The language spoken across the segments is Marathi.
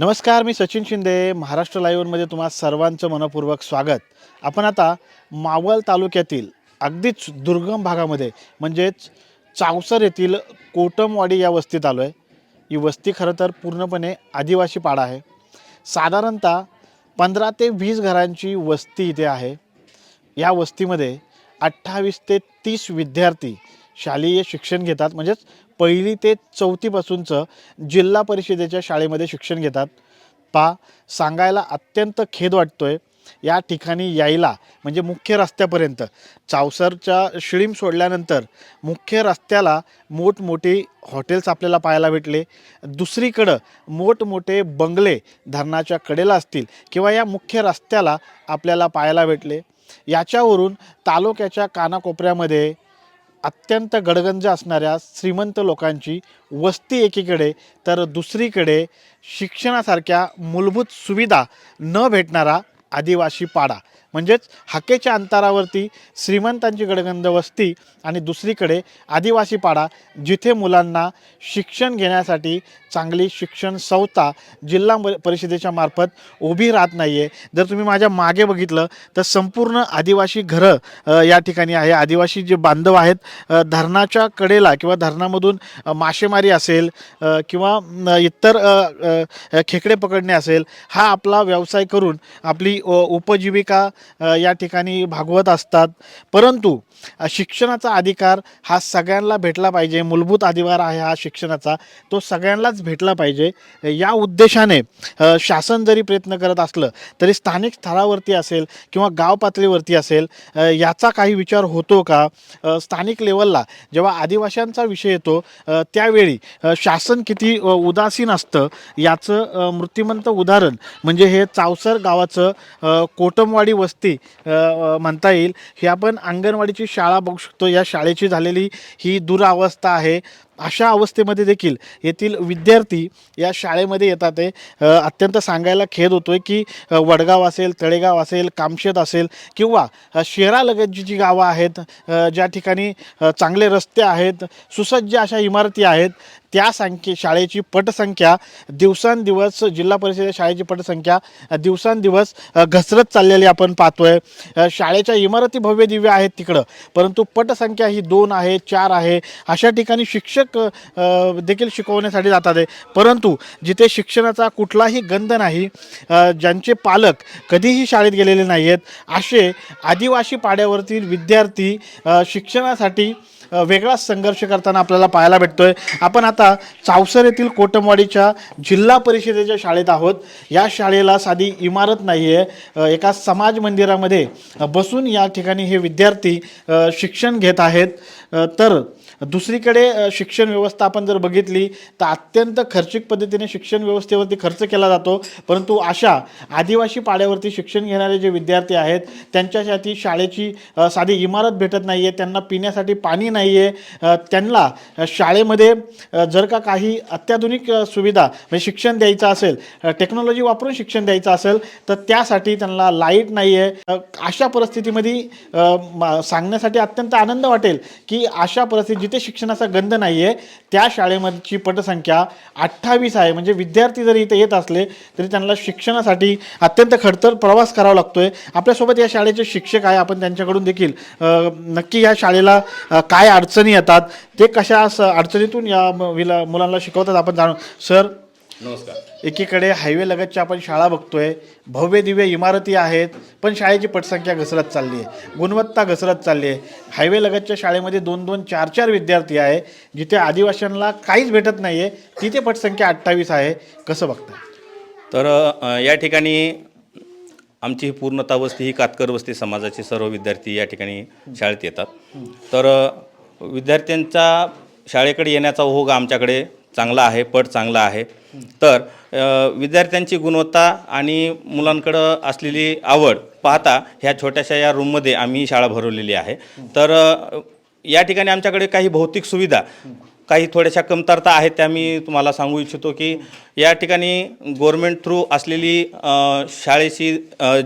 नमस्कार मी सचिन शिंदे महाराष्ट्र लाईव्हमध्ये तुम्हा सर्वांचं मनपूर्वक स्वागत. आपण आता मावळ तालुक्यातील अगदीच दुर्गम भागामध्ये म्हणजेच चावसर येथील कोटमवाडी या वस्तीत आलो आहे ही वस्ती खरं तर पूर्णपणे आदिवासी पाडा आहे. साधारणतः पंधरा ते वीस घरांची वस्ती इथे आहे. या वस्तीमध्ये अठ्ठावीस ते तीस विद्यार्थी शालेय शिक्षण घेतात. म्हणजेच पहिली ते चौथीपासूनचं जिल्हा परिषदेच्या शाळेमध्ये शिक्षण घेतात. पा सांगायला अत्यंत खेद वाटतोय. या ठिकाणी यायला म्हणजे मुख्य रस्त्यापर्यंत. चावसरच्या शिळीम सोडल्यानंतर मुख्य रस्त्याला मोठमोठी हॉटेल्स आपल्याला पाहायला भेटले. दुसरीकडं मोठमोठे बंगले धरणाच्या कडेला असतील किंवा या मुख्य रस्त्याला आपल्याला पाहायला भेटले. याच्यावरून तालुक्याच्या कानाकोपऱ्यामध्ये अत्यंत गडगंज असणाऱ्या श्रीमंत लोकांची वस्ती एकीकडे तर दुसरीकडे शिक्षणासारख्या मूलभूत सुविधा न भेटणारा आदिवासी पाडा. म्हणजेच हाकेच्या अंतरावरती श्रीमंतांची गडगंज वस्ती आणि दुसरीकडे आदिवासी पाडा जिथे मुलांना शिक्षण घेण्यासाठी चांगली शिक्षण संस्था जिल्हा परिषदेच्या मार्फत उभी राहत नाही आहे जर तुम्ही माझ्या मागे बघितलं तर संपूर्ण आदिवासी घरं या ठिकाणी आहे. आदिवासी जे बांधव आहेत धरणाच्या कडेला किंवा धरणामधून मासेमारी असेल किंवा इतर खेकडे पकडणे असेल हा आपला व्यवसाय करून आपली उपजीविका या ठिकाणी भागवत असतात. परंतु शिक्षणाचा अधिकार हा सगळ्यांना भेटला पाहिजे. मूलभूत अधिकार आहे हा शिक्षणाचा. तो सगळ्यांनाच भेटला पाहिजे. या उद्देशाने शासन जरी प्रयत्न करत असलं तरी स्थानिक स्तरावरती असेल किंवा गाव पातळीवरती असेल याचा काही विचार होतो का? स्थानिक लेवलला जेव्हा आदिवाशांचा विषय येतो त्यावेळी शासन किती उदासीन असतं याचं मृत्युमंत मृत्यूमंत उदाहरण म्हणजे हे चावसर गावाचं कोटमवाडी कोटमवाडी वस्ती म्हणता येईल. ही आपण अंगणवाडीची शाळा बघू शकतो. या शाळेची झालेली ही दुरावस्था आहे. अशा अवस्थेमध्ये देखील येथील विद्यार्थी या शाळेमध्ये येतात आहे. अत्यंत सांगायला खेद होतो आहे की वडगाव असेल तळेगाव असेल कामशेत असेल किंवा शहरालगतची जी गावं आहेत ज्या ठिकाणी चांगले रस्ते आहेत सुसज्ज अशा इमारती आहेत त्या संख्ये शाळेची पटसंख्या दिवसांदिवस जिल्हा परिषद शाळेची पटसंख्या दिवसांदिवस घसरत चाललेली आपण पाहतोय. शाळेच्या इमारती भव्य दिव्य आहेत तिकडं परंतु पटसंख्या ही दोन आहे चार आहे अशा ठिकाणी शिक्षक देखील शिकवण्यासाठी जातात आहे. परंतु जिथे शिक्षणाचा कुठलाही गंध नाही ज्यांचे पालक कधीही शाळेत गेलेले नाही आहेत असे आदिवासी पाड्यावरतील विद्यार्थी शिक्षणासाठी वेगळाच संघर्ष करताना आपल्याला पाहायला भेटतोय. आपण आता आता चावसर येथील कोटमवाडीच्या जिल्हा परिषदेच्या शाळेत आहोत. या शाळेला साधी इमारत नाही आहे एका समाज मंदिरामध्ये बसून या ठिकाणी हे विद्यार्थी शिक्षण घेत आहेत. तर दुसरीकडे शिक्षण व्यवस्था आपण जर बघितली तर अत्यंत खर्चिक पद्धतीने शिक्षण व्यवस्थेवरती खर्च केला जातो. परंतु अशा आदिवासी पाड्यावरती शिक्षण घेणारे जे विद्यार्थी आहेत त्यांच्यासाठी शाळेची साधी इमारत भेटत नाही आहे त्यांना पिण्यासाठी पाणी नाही आहे त्यांना शाळेमध्ये जर का काही अत्याधुनिक सुविधा म्हणजे शिक्षण द्यायचं असेल टेक्नॉलॉजी वापरून शिक्षण द्यायचं असेल तर त्यासाठी त्यांना लाइट नाही आहे अशा परिस्थितीमध्ये सांगण्यासाठी अत्यंत आनंद वाटेल की अशा परिस्थिती जिथे शिक्षणाचा गंध नाही आहे त्या शाळेमधची पटसंख्या अठ्ठावीस आहे. म्हणजे विद्यार्थी जरी इथे येत असले तरी त्यांना शिक्षणासाठी अत्यंत खडतर प्रवास करावा लागतो आहे आपल्यासोबत या शाळेचे शिक्षक आहे. आपण त्यांच्याकडून देखील नक्की या शाळेला काय अडचणी येतात ते कशा अडचणीतून या विला मुलांना शिकवतात आपण जाणू सर नमस्कार. एकीकडे हायवे लगतची आपण शाळा बघतोय. भव्य दिव्य इमारती आहेत पण शाळेची पटसंख्या घसरत चालली आहे गुणवत्ता घसरत चालली आहे हायवे लगतच्या शाळेमध्ये दोन दोन चार चार विद्यार्थी आहे जिथे आदिवासींना काहीच भेटत नाही आहे तिथे पटसंख्या अठ्ठावीस आहे. कसं बघताय? तर अ, या ठिकाणी आमची ही पूर्णता वस्ती ही कातकर वस्ती समाजाचे सर्व विद्यार्थी या ठिकाणी शाळेत येतात. तर अ, विद्यार्थ्यांचा शाळेकडे येण्याचा ओघ आमच्याकडे चांगला आहे पट चांगला आहे. तर विद्यार्थ्यांची गुणवत्ता आणि मुलांकडं असलेली आवड पाहता ह्या छोट्याशा या रूममध्ये आम्ही शाळा भरवलेली आहे. तर या ठिकाणी आमच्याकडे काही भौतिक सुविधा काही थोड्याशा कमतरता आहेत त्या मी तुम्हाला सांगू इच्छितो की या ठिकाणी गव्हर्मेंट थ्रू असलेली शाळेची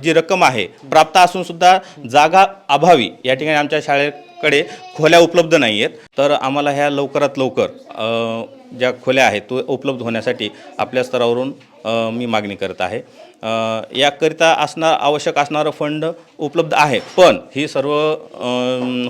जी रक्कम आहे प्राप्त असूनसुद्धा जागा अभावी या ठिकाणी आमच्या शाळेकडे खोल्या उपलब्ध नाही आहेत तर आम्हाला ह्या लवकरात लवकर ज्या खोल्या आहेत तो उपलब्ध होण्यासाठी आपल्या स्तरावरून मी मागणी करत आहे. याकरिता असणार आवश्यक असणारं फंड उपलब्ध आहे पण ही सर्व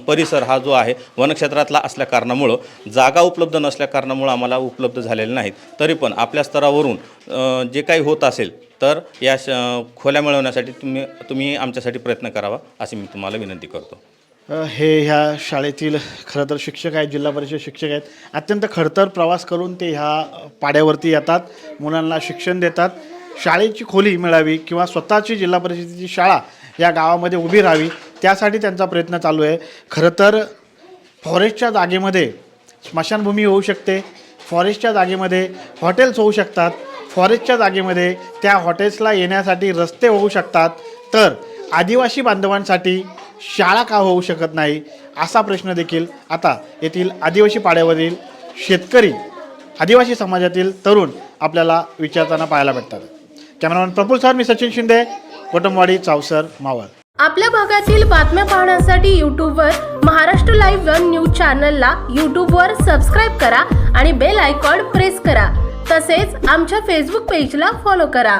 परिसर हा जो आहे वनक्षेत्रातला असल्या कारणामुळं जागा उपलब्ध नसल्या कारणामुळं आम्हाला उपलब्ध झालेले नाहीत. तरी पण आपल्या स्तरावरून जे काही होत असेल तर या श खोल्या मिळवण्यासाठी तुम्ही तुम्ही आमच्यासाठी प्रयत्न करावा अशी मी तुम्हाला विनंती करतो. हे ह्या शाळेतील खरं तर शिक्षक आहेत जिल्हा परिषद शिक्षक आहेत. अत्यंत खडतर प्रवास करून ते ह्या पाड्यावरती येतात मुलांना शिक्षण देतात. शाळेची खोली मिळावी किंवा स्वतःची जिल्हा परिषदेची शाळा या गावामध्ये उभी राहावी त्यासाठी त्यांचा प्रयत्न चालू आहे. खरं तर फॉरेस्टच्या जागेमध्ये स्मशानभूमी होऊ शकते. फॉरेस्टच्या जागेमध्ये हॉटेल्स होऊ शकतात. फॉरेस्टच्या जागेमध्ये त्या हॉटेल्सला येण्यासाठी रस्ते होऊ शकतात. तर आदिवासी बांधवांसाठी शाळा का होऊ शकत नाही? असा प्रश्न देखील आता येथील आदिवासी पाड्यावरील शेतकरी आदिवासी समाजातील तरुण आपल्याला विचारताना पाहायला भेटतात. कॅमेरामॅन प्रफुल सर मी सचिन शिंदे कुटुंबवाडी चावसर मावळ. आपल्या भागातील बातम्या पाहण्यासाठी यूट्यूबवर महाराष्ट्र लाईव्ह वन न्यूज चॅनलला यूट्यूबवर सबस्क्राईब करा आणि बेल आयकॉन प्रेस करा. तसेच आमच्या फेसबुक पेजला फॉलो करा.